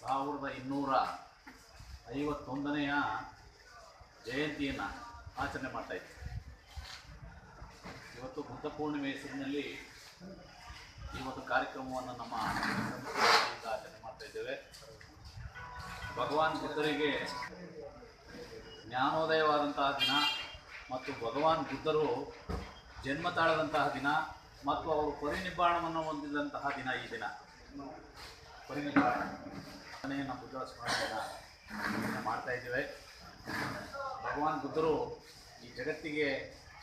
ಸಾವಿರದ ಇನ್ನೂರ ಐವತ್ತೊಂದನೆಯ ಜಯಂತಿಯನ್ನು ಆಚರಣೆ ಮಾಡ್ತಾ ಇದ್ದೀವಿ ಇವತ್ತು ಬುದ್ಧ ಪೂರ್ಣಿಮೆ ಹೆಸರಿನಲ್ಲಿ ಈ ಒಂದು ಕಾರ್ಯಕ್ರಮವನ್ನು ನಮ್ಮ ಆಚರಣೆ ಮಾಡ್ತಾ ಇದ್ದೇವೆ. ಭಗವಾನ್ ಬುದ್ಧರಿಗೆ ಜ್ಞಾನೋದಯವಾದಂತಹ ದಿನ ಮತ್ತು ಭಗವಾನ್ ಬುದ್ಧರು ಜನ್ಮ ತಾಳದಂತಹ ದಿನ ಮತ್ತು ಅವರು ಪರಿನಿಬ್ಬಾಣವನ್ನು ಹೊಂದಿದಂತಹ ದಿನ ಈ ದಿನ. ಪರಿನಿಬ್ಬಾಣ ಬುದ್ಧರ ಸ್ಮರಣೆಯನ್ನು ಮಾಡ್ತಾ ಇದ್ದೇವೆ. ಭಗವಾನ್ ಬುದ್ಧರು ಈ ಜಗತ್ತಿಗೆ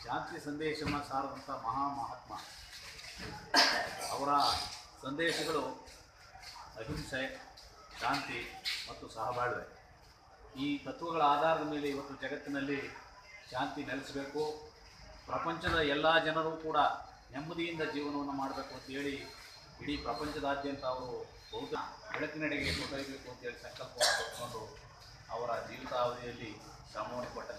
ಶಾಂತಿ ಸಂದೇಶವನ್ನು ಸಾರದಂಥ ಮಹಾ ಮಹಾತ್ಮ. ಅವರ ಸಂದೇಶಗಳು ಅಹಿಂಸೆ, ಶಾಂತಿ ಮತ್ತು ಸಹಬಾಳ್ವೆ. ಈ ತತ್ವಗಳ ಆಧಾರದ ಮೇಲೆ ಇವತ್ತು ಜಗತ್ತಿನಲ್ಲಿ ಶಾಂತಿ ನೆಲೆಸಬೇಕು. ಪ್ರಪಂಚದ ಎಲ್ಲ ಜನರು ಕೂಡ ನೆಮ್ಮದಿಯಿಂದ ಜೀವನವನ್ನು ಮಾಡಬೇಕು ಅಂತೇಳಿ ಇಡೀ ಪ್ರಪಂಚದಾದ್ಯಂತ ಅವರು ಬೌದ್ಧ ಬೆಳಕಿನಡೆಗೆ ಕೊಂಡೊಯ್ಯಬೇಕು ಅಂತೇಳಿ ಸಂಕಲ್ಪವನ್ನು ಅವರ ಜೀವಿತಾವಧಿಯಲ್ಲಿ ಶ್ರಮವನ್ನು ಕೊಟ್ಟಂತಹ